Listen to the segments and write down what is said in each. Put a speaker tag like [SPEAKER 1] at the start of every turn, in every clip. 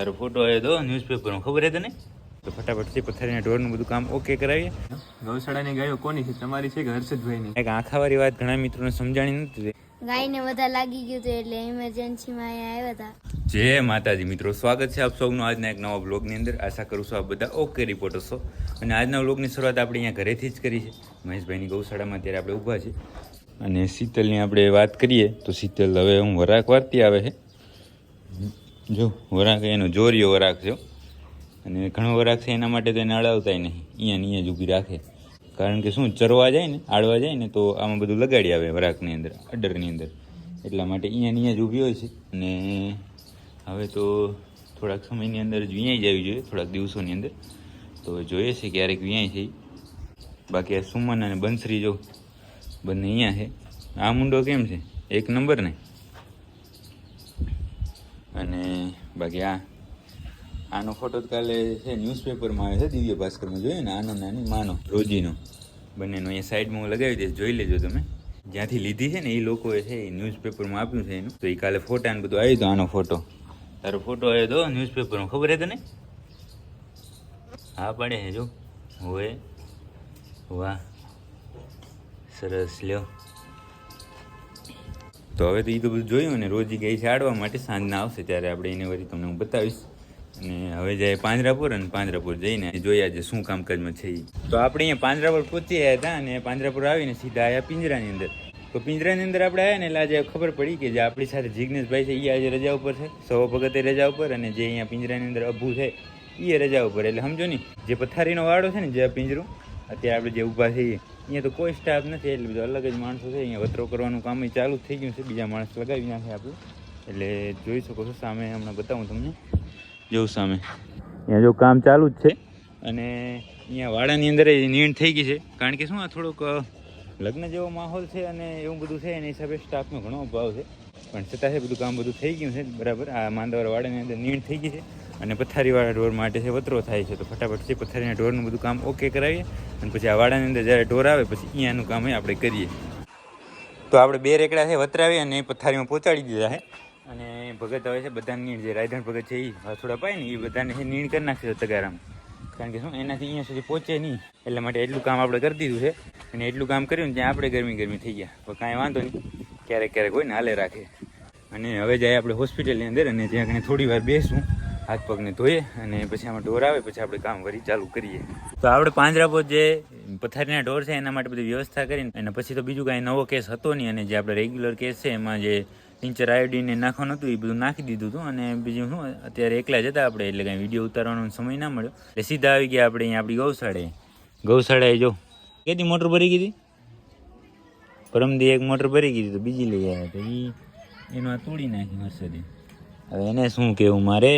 [SPEAKER 1] તારો ફોટો આવ્યો તો ન્યૂઝપેપરમાં ખબર હતી ને તો ફટાફટથી પથારીના ઢોરનું બધું કામ ઓકે કરાવીએ.
[SPEAKER 2] ગૌશાળાની ગાયો કોની છે? તમારી છે કે હર્ષદભાઈની?
[SPEAKER 1] એક આખાવાળી વાત ઘણા મિત્રોને સમજાણી નથી
[SPEAKER 3] ગાયને બધા લાગી ગયું હતું એટલે ઇમરજન્સીમાં અહીંયા આવ્યા હતા.
[SPEAKER 1] જય માતાજી મિત્રો સ્વાગત છે આપ સૌનું આજના એક નવા બ્લોગની અંદર. આશા કરું છું આપ બધા ઓકે રિપોર્ટર છો અને આજના બ્લોગની શરૂઆત આપણે અહીંયા ઘરેથી જ કરી છે. મહેશભાઈની ગૌશાળામાં અત્યારે આપણે ઊભા છે અને શીતલની આપણે વાત કરીએ તો શીતલ હવે હું વરાક વારતી આવે છે. જો, વરાક એનો જોરિયો વરાક છે અને ઘણો વરાક છે એના માટે તો એને અડાવતાય નહીં. અહીંયા અહીંયા જ ઊભી રાખે. કારણ કે શું, ચરવા જાય ને, આડવા જાય ને, તો આમાં બધું લગાડી આવે વરાકની અંદર, અડરની અંદર. એટલા માટે અહીંયા અહીંયા જ ઊભી હોય છે. અને હવે તો થોડાક સમયની અંદર જ વિયાઈ જવી જોઈએ, થોડાક દિવસોની અંદર. તો જોઈએ છે ક્યારેક વિયાય છે. બાકી આ સુમન અને બંસરી જો બંને અહીંયા છે. આ મુંડો કેમ છે? એક નંબર ને અને બાકી આ, આનો ફોટો કાલે છે ન્યૂઝપેપરમાં આવે છે, દિવ્ય ભાસ્કરમાં જોઈએ ને, આનો નાની માનો, રોજીનો. બંનેનો અહીંયા સાઈડમાં હું લગાવી દઈશ, જોઈ લેજો તમે. જ્યાંથી લીધી છે ને, એ લોકોએ છે એ ન્યૂઝપેપરમાં આપ્યું છે એનું. તો એ કાલે ફોટા ને બધું આવ્યું હતું આનો ફોટો તારો ફોટો આવ્યો તો ન્યૂઝપેપરમાં ખબર હે તને? હા પડે છે જો. હોય વાહ. સરસ, લ્યો. તો હવે તો એ તો બધું જોયું અને રોજ ઈ ગઈ છે આડવા માટે સાંજના આવશે ત્યારે આપણે એને વળી તમને હું બતાવીશ. અને હવે જાય પાંજરાપુર અને પાંજરાપુર જઈને જોયા આજે શું કામકાજમાં છે. તો આપણે અહીંયા પાંજરાપુર પહોંચી આવ્યા હતા અને પાંજરાપુર આવીને સીધા આવ્યા પિંજરાની અંદર. તો પિંજરાની અંદર આપણે આવ્યા ને એટલે આજે ખબર પડી કે જે આપણી સાથે જિજ્ઞેશભાઈ છે એ આજે રજા ઉપર છે. સૌ ભગતે રજા ઉપર અને જે અહીંયા પિંજરાની અંદર અભુ છે એ રજા ઉપર. એટલે સમજો ને, જે પથારીનો વાડો છે ને જે પિંજરું અત્યારે આપણે જે ઊભા છીએ, અહીંયા તો કોઈ સ્ટાફ નથી, એટલે બધું અલગ જ માણસો છે. અહીંયા વતરો કરવાનું કામ ચાલુ થઈ ગયું છે. બીજા માણસ લગાવી નાખે આપણે. એટલે જોઈ શકો છો સામે, હમણાં બતાવું તમને. જોઉં સામે. અહીંયા જો કામ ચાલુ જ છે. અને અહીંયા વાડાની અંદર નીણ થઈ ગઈ છે. કારણ કે શું આ થોડુંક લગ્ન જેવો માહોલ છે અને એવું બધું છે, એના હિસાબે સ્ટાફનો ઘણો અભાવ છે. પણ છતાં છે બધું કામ બધું થઈ ગયું છે. બરાબર, આ માંદાવર વાડાની અંદર નીણ થઈ ગઈ છે. અને પથારીવાળા ઢોર માટે છે વતરો થાય છે, તો ફટાફટ છે પથારીના ઢોરનું બધું કામ ઓકે કરાવીએ અને પછી આ વાડાની અંદર જ્યારે ઢોર આવે, પછી અહીંયાનું કામ આપણે કરીએ. તો આપણે બે રેકડા છે વતરાવી અને પથારીમાં પહોંચાડી દીધા છે. અને ભગત હવે છે બધાને નીણ, જે રાયધણ ભગત છે એ હાથોડા પાય ને એ બધાને છે નીણ કરી નાખશે તગારામાં કારણ કે શું, એનાથી અહીંયા સુધી પહોંચે નહીં, એટલા માટે એટલું કામ આપણે કરી દીધું છે. અને એટલું કામ કર્યું ને ત્યાં આપણે ગરમી ગરમી થઈ ગયા. પણ કાંઈ વાંધો નહીં, ક્યારેક ક્યારેક હોય ને હાલે રાખે. અને હવે જાય આપણે હોસ્પિટલની અંદર અને ત્યાં કંઈ થોડી વાર બેસવું હાથ પગને ધોઈએ અને પછી આમાં ઢોર આવે, પછી આપણે કામ વરી ચાલુ કરીએ. તો આપણે પાંજરાપોર જે પથારીના ઢોર છે, એના માટે બધી વ્યવસ્થા કરીને અને પછી તો બીજું કાંઈ નવો કેસ હતો નહીં અને જે આપણે રેગ્યુલર કેસ છે, એમાં જે પિંચર આયોડીને નાખવાનું હતું, એ બધું નાખી દીધું હતું અને બીજું શું, અત્યારે એકલા જતા આપણે, એટલે કાંઈ વીડિયો ઉતારવાનો સમય ના મળ્યો. એટલે સીધા આવી ગયા આપણે અહીંયા આપણી ગૌશાળાએ ગૌશાળાએ જો. કેટલી મોટર ભરી ગઈ પરમદી એક મોટર ભરી ગઈ તો બીજી લઈ આવ્યા તો એ એનો તોડી નાખી હર્ષદે હવે એને શું કેવું મારે?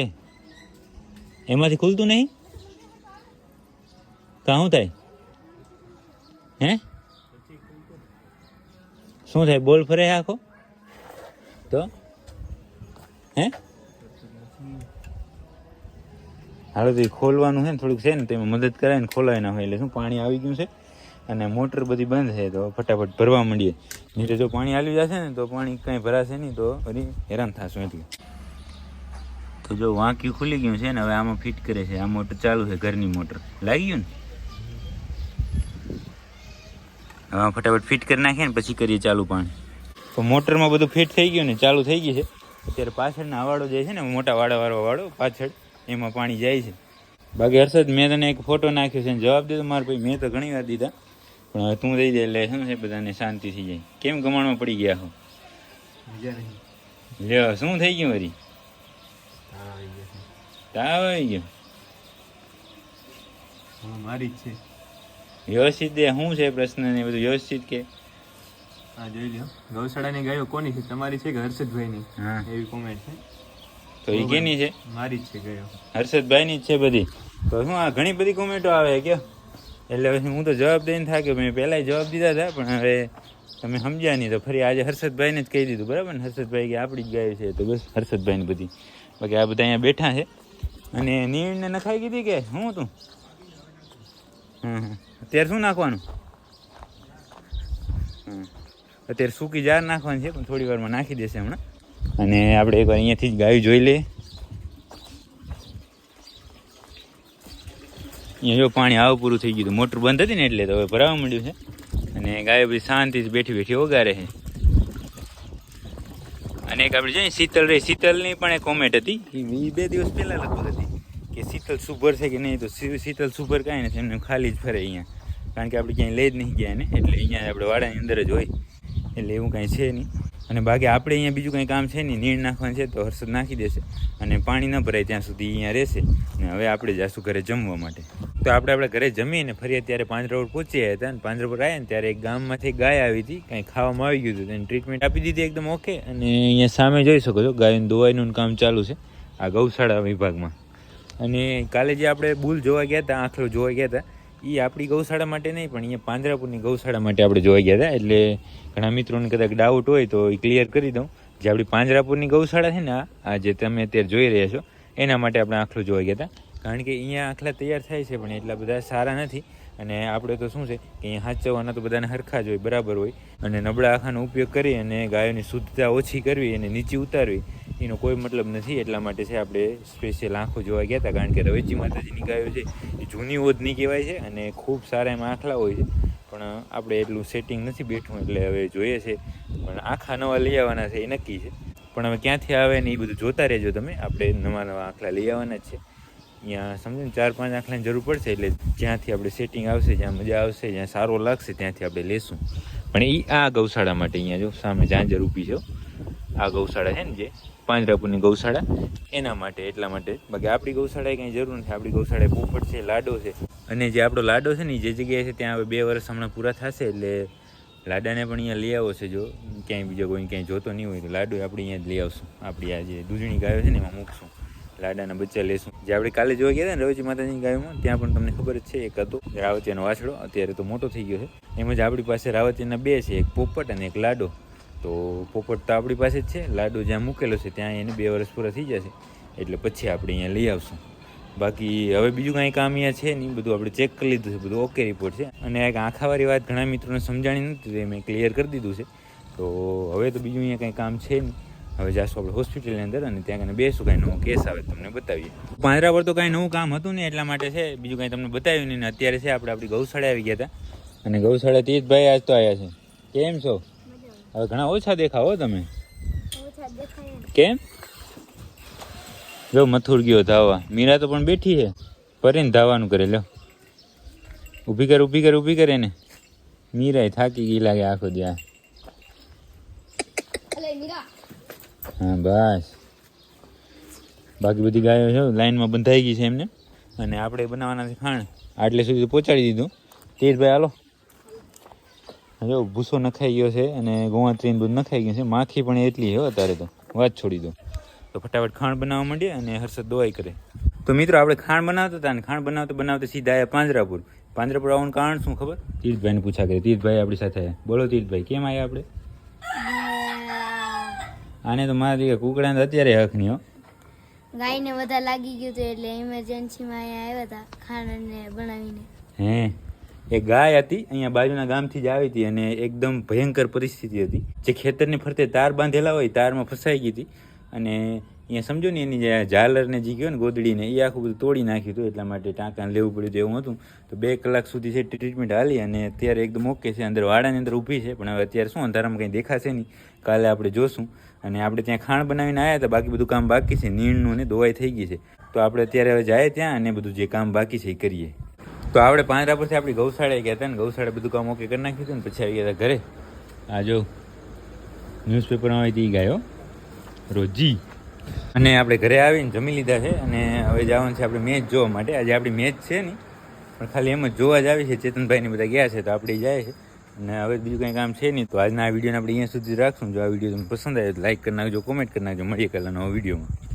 [SPEAKER 1] એમાંથી ખુલતું નહીં? કાં થાય? હે? શું થાય? બોલ ફરે આખો? તો? હે? હાલો, તો ખોલવાનું છે ને, થોડુંક છે ને, તો એમાં મદદ કરાય ને, ખોલાય ના હોય એટલે શું, પાણી આવી ગયું છે અને મોટર બધી બંધ છે, તો ફટાફટ ભરવા માંડીએ. નીચે જો પાણી આવી જશે ને, તો પાણી કંઈ ભરાશે નહીં, તો ફરી હેરાન થશું એટલે તો જો વાંક્યું ખુલી ગયું છે ને હવે આમાં ફિટ કરે છે. આ મોટર ચાલુ છે ઘરની મોટર. લાગી ગયું ને? હવે ફટાફટ ફિટ કરી નાખીએ ને પછી કરીએ ચાલુ પાણી. તો મોટરમાં બધું ફિટ થઈ ગયું ને ચાલુ થઈ ગયું છે. અત્યારે પાછળના વાળો જે છે ને મોટા વાળાવાળો વાળો પાછળ એમાં પાણી જાય છે. બાકી હર્ષદ મેં તને એક ફોટો નાખ્યો છે ને જવાબ દીધો મારા ભાઈ મેં તો ઘણી વાર દીધા. પણ હવે તું દઈ દે એટલે શું છે બધાને શાંતિ થઈ જાય. કેમ ગમાણમાં પડી ગયા હો? લ્યો શું થઈ ગયું
[SPEAKER 2] છે.
[SPEAKER 1] તાવ આવી ગયો
[SPEAKER 2] મારી જ છે.
[SPEAKER 1] વ્યવસ્થિત દે શું છે પ્રશ્ન ને બધું વ્યવસ્થિત કે?
[SPEAKER 2] હા જોઈ લ્યો. ગૌશાળાની ગાયો કોની છે? તમારી છે કે હર્ષદભાઈની?
[SPEAKER 1] હા.
[SPEAKER 2] એવી કોમેન્ટ છે.
[SPEAKER 1] તો એ કેની છે?
[SPEAKER 2] મારી જ છે ગાયો.
[SPEAKER 1] હર્ષદભાઈની જ છે બધી. તો શું આ ઘણી બધી કોમેન્ટો આવે કે એટલે પછી હું તો જવાબ દઈને થાક્યો મેં પહેલાંય જવાબ દીધા હતા પણ હવે તમે સમજ્યા નહીં તો ફરી આજે હર્ષદભાઈને જ કહી દીધું બરાબર ને? હર્ષદભાઈ કે આપણી જ ગાય છે તો બસ હર્ષદભાઈની બધી. બાકી આ બધા અહીંયા બેઠા છે. અને નીણને નખાઈ કીધી કે શું તું? અત્યારે શું નાખવાનું? અત્યારે સૂકી જાર નાખવાની છે, પણ થોડી વારમાં નાખી દેશે હમણાં. અને આપણે એકવાર અહીંયાથી જ ગાયું જોઈ લઈએ. અહીંયા જો પાણી આવું પૂરું થઈ ગયું હતું. મોટર બંધ હતી ને એટલે તો હવે ભરાવા માંડ્યું છે. અને ગાય બધી શાંતિથી બેઠી બેઠી ઓગારે છે. અને એક આપણે જોઈએ શીતલ રહી શીતલની પણ એક કોમેન્ટ હતી એ બે દિવસ પહેલાં લગભગ હતી કે શીતલ સુભર છે કે નહીં? તો શીતલ સુભર કાંઈ નથી, એમને ખાલી જ ફરે અહીંયા. કારણ કે આપણે ક્યાંય લઈ જ નહીં ગયા એને. એટલે અહીંયા આપણે વાડાની અંદર જ હોય. એટલે એવું કાંઈ છે નહીં. અને બાકી આપણે અહીંયા બીજું કંઈ કામ છે નહીં. નીણ નાખવાનું છે તો હર્ષદ નાખી દેશે. અને પાણી ન ભરાય ત્યાં સુધી અહીંયા રહેશે. અને હવે આપણે જાશું ઘરે જમવા માટે. તો આપણે આપણે ઘરે જમીને ફરી અત્યારે પાંજરા પહોંચ્યા પહોંચી હતા અને પાંજરાપુર આવ્યા ને ત્યારે એક ગામમાંથી ગાય આવી હતી, કંઈ ખાવામાં આવી ગયું હતું એને ટ્રીટમેન્ટ આપી દીધી એકદમ ઓકે અને અહીંયા સામે જોઈ શકો છો, ગાયનું દોવાઈનું કામ ચાલુ છે, આ ગૌશાળા વિભાગમાં. અને કાલે જે આપણે બુલ જોવા ગયા હતા આંખલો જોવા ગયા હતા એ આપણી ગૌશાળા માટે નહીં, પણ અહીંયા પાંજરાપુરની ગૌશાળા માટે આપણે જોવા ગયા હતા. એટલે ઘણા મિત્રોને કદાચ ડાઉટ હોય તો એ ક્લિયર કરી દઉં. જે આપણી પાંજરાપુરની ગૌશાળા છે ને આ જે તમે અત્યારે જોઈ રહ્યા છો, એના માટે આપણે આખલું જોવા ગયા હતા. કારણ કે અહીંયા આખલા તૈયાર થાય છે પણ એટલા બધા સારા નથી. અને આપણે તો શું છે કે અહીંયા હાચવવાના તો બધાને હરખા જ હોય, બરાબર હોય. અને નબળા આખાનો ઉપયોગ કરી અને ગાયોની શુદ્ધતા ઓછી કરવી અને નીચે ઉતારવી, એનો કોઈ મતલબ નથી. એટલા માટે છે આપણે સ્પેશિયલ આંખો જોવા ગયા હતા, કારણ કે રવેચી માતાજીની ગાયો છે, એ જૂની ઓધની કહેવાય છે અને ખૂબ સારા એમાં આંખલા હોય છે. પણ આપણે એટલું સેટિંગ નથી બેઠું, એટલે હવે જોઈએ છે. પણ આખા નવા લઈ આવવાના છે, એ નક્કી છે. પણ હવે ક્યાંથી આવે ને એ બધું જોતા રહેજો તમે. આપણે નવા નવા આંખલા લઈ આવવાના જ છે. અહીંયા સમજો ને ચાર, પાંચ આંખલાની જરૂર પડશે એટલે જ્યાંથી આપણે સેટિંગ આવશે, જ્યાં મજા આવશે, જ્યાં સારો લાગશે, ત્યાંથી આપણે લેશું. પણ એ આ ગૌશાળા માટે અહીંયા જો સામે ઝાંઝર ઊભી છે આ ગૌશાળા છે ને જે પાંજરાપુરની ગૌશાળા, એના માટે, એટલા માટે. બાકી આપણી ગૌશાળાએ કંઈ જરૂર નથી. આપણી ગૌશાળાએ પોપટ છે લાડો છે. અને જે આપણો લાડો છે ને જે જગ્યાએ છે ત્યાં હવે બે વર્ષ હમણાં પૂરા થશે એટલે લાડાને પણ અહીંયા લઈ આવો છે જો. ક્યાંય બીજો કોઈ ક્યાંય જોતો નહીં હોય તો લાડુ આપણે અહીંયા જ લઈ આવશું. આપણી આ જે દૂધણી ગાયો છે ને એમાં મૂકશું. લાડાના બચ્ચા લેશું. જે આપણે કાલે જોવા ગયા ને રવજી માતાજીની ગાયોમાં, ત્યાં પણ તમને ખબર જ છે, એક હતો, રાવતિયાનો વાછડો. અત્યારે તો મોટો થઈ ગયો છે. એમ જ આપણી પાસે રાવતિયાના બે છે, એક પોપટ અને એક લાડો. તો પોપટ તો આપણી પાસે જ છે, લાડો જ્યાં મૂકેલો છે, ત્યાં એને બે વર્ષ પૂરા થઈ જશે. એટલે પછી આપણે અહીંયા લઈ આવશું. બાકી હવે બીજું કાંઈ કામ અહીંયા છે નહીં, બધું આપણે ચેક કરી લીધું છે, બધું ઓકે રિપોર્ટ છે. અને એક આંખાવાળી વાત ઘણા મિત્રોને સમજાણી નથી મેં ક્લિયર કરી દીધું છે. તો હવે તો બીજું અહીંયા કંઈ કામ છે નહીં. હવે જાશું આપણે હોસ્પિટલની અંદર અને ત્યાં કને બેસું કાંઈ નવો કેસ આવે તમને બતાવીએ. પાંદરા પર તો કાંઈ નવું કામ હતું નહીં એટલા માટે છે બીજું કાંઈ તમને બતાવ્યું નહીં ને અત્યારે છે આપણે આપણી ગૌશાળા આવી ગયા હતા. અને ગૌશાળાથી જ ભાઈ આજ તો આવ્યા છે. કેમ છો? હવે ઘણા ઓછા દેખાવો તમે. કેમ? જો મથુર ગયો ધાવા. મીરા તો પણ બેઠી છે. ફરીને ધાવાનું કરે લો ઊભી કર ઊભી કર ઊભી કરે ને મીરાય થાકી ગઈ લાગે આખો ત્યાં હા, બસ. બાકી બધી ગાયો છે, લાઈનમાં બંધાઈ ગઈ છે એમને. અને આપણે બનાવવાના છે ખાણ. આટલે સુધી પહોંચાડી દીધું. તેજભાઈ, હાલો. જો, ભૂસો નખાઈ ગયો છે અને ગોવાત્રીને બધું નખાઈ ગયું છે. માખી પણ એટલી છે અત્યારે તો. વાત છોડી દો. તો ફટાફટ ખાણ બનાવવા માંડીએ અને હર્ષદ દોવાઈ કરે. તો મિત્રો, આપણે ખાણ બનાવતા હતા અને ખાણ બનાવતા બનાવતા સીધા આવ્યા પાંજરાપુર. પાંજરાપુર આવવાનું કારણ શું ખબર? તીર્થભાઈને પૂછા કરે. તીર્થભાઈ આપણી સાથે બોલો તીર્થભાઈ કેમ આવ્યા આપણે? આને તો મારા દીકરા કુકડાને અત્યારે હક નહીં હો.
[SPEAKER 3] ગાયને બધા લાગી ગયું હતું એટલે ઇમરજન્સીમાં અહીંયા આવ્યા હતા ખાંડને બનાવીને.
[SPEAKER 1] હે? એ ગાય હતી અહીંયા બાજુના ગામથી જ આવી હતી અને એકદમ ભયંકર પરિસ્થિતિ હતી. જે ખેતરની ફરતે તાર બાંધેલા હોય તારમાં ફસાઈ ગઈ હતી અને અહીંયા સમજો ને એની જે ઝાલરને જે ગયો ને ગોદડીને એ આખું બધું તોડી નાખ્યું હતું એટલા માટે ટાંકાને લેવું પડ્યું હતું એવું હતું. તો બે કલાક સુધી છે ટ્રીટમેન્ટ હાલી અને અત્યારે એકદમ ઓકે છે. અંદર વાડાની અંદર ઊભી છે, પણ હવે અત્યારે શું અંધારામાં કંઈ દેખાશે નહીં. કાલે આપણે જોશું. અને આપણે ત્યાં ખાણ બનાવીને આવ્યા હતા, બાકી બધું કામ બાકી છે. નીણનું ને દોવાઈ થઈ ગઈ છે. તો આપણે અત્યારે હવે જાય ત્યાં અને બધું જે કામ બાકી છે એ કરીએ. તો આપણે પાંદરા પરથી આપણી ગૌશાળાએ ગયા હતા ને ગૌશાળા બધું કામ ઓકે કરી નાખ્યું હતું ને, પછી આવી ગયા હતા ઘરે. આ જો ન્યૂઝપેપરમાં આવી હતી ગાયો. રોજી. અને આપણે ઘરે આવીને જમી લીધા છે અને હવે જવાનું છે આપણે મેચ જોવા માટે. આજે આપણી મેચ છે નહીં, પણ ખાલી એમ જ જોવા જ આવી છે. ચેતનભાઈને બધા ગયા છે તો આપણે જાય છે. અને હવે બીજું કંઈ કામ છે નહીં. તો આજના આ વિડીયોને આપણે અહીંયા સુધી રાખશું. જો આ વીડિયો તમને પસંદ આવે તો લાઈક કરી નાખજો કોમેન્ટ કરી નાખજો. મળીએ કલાનો વિડીયોમાં.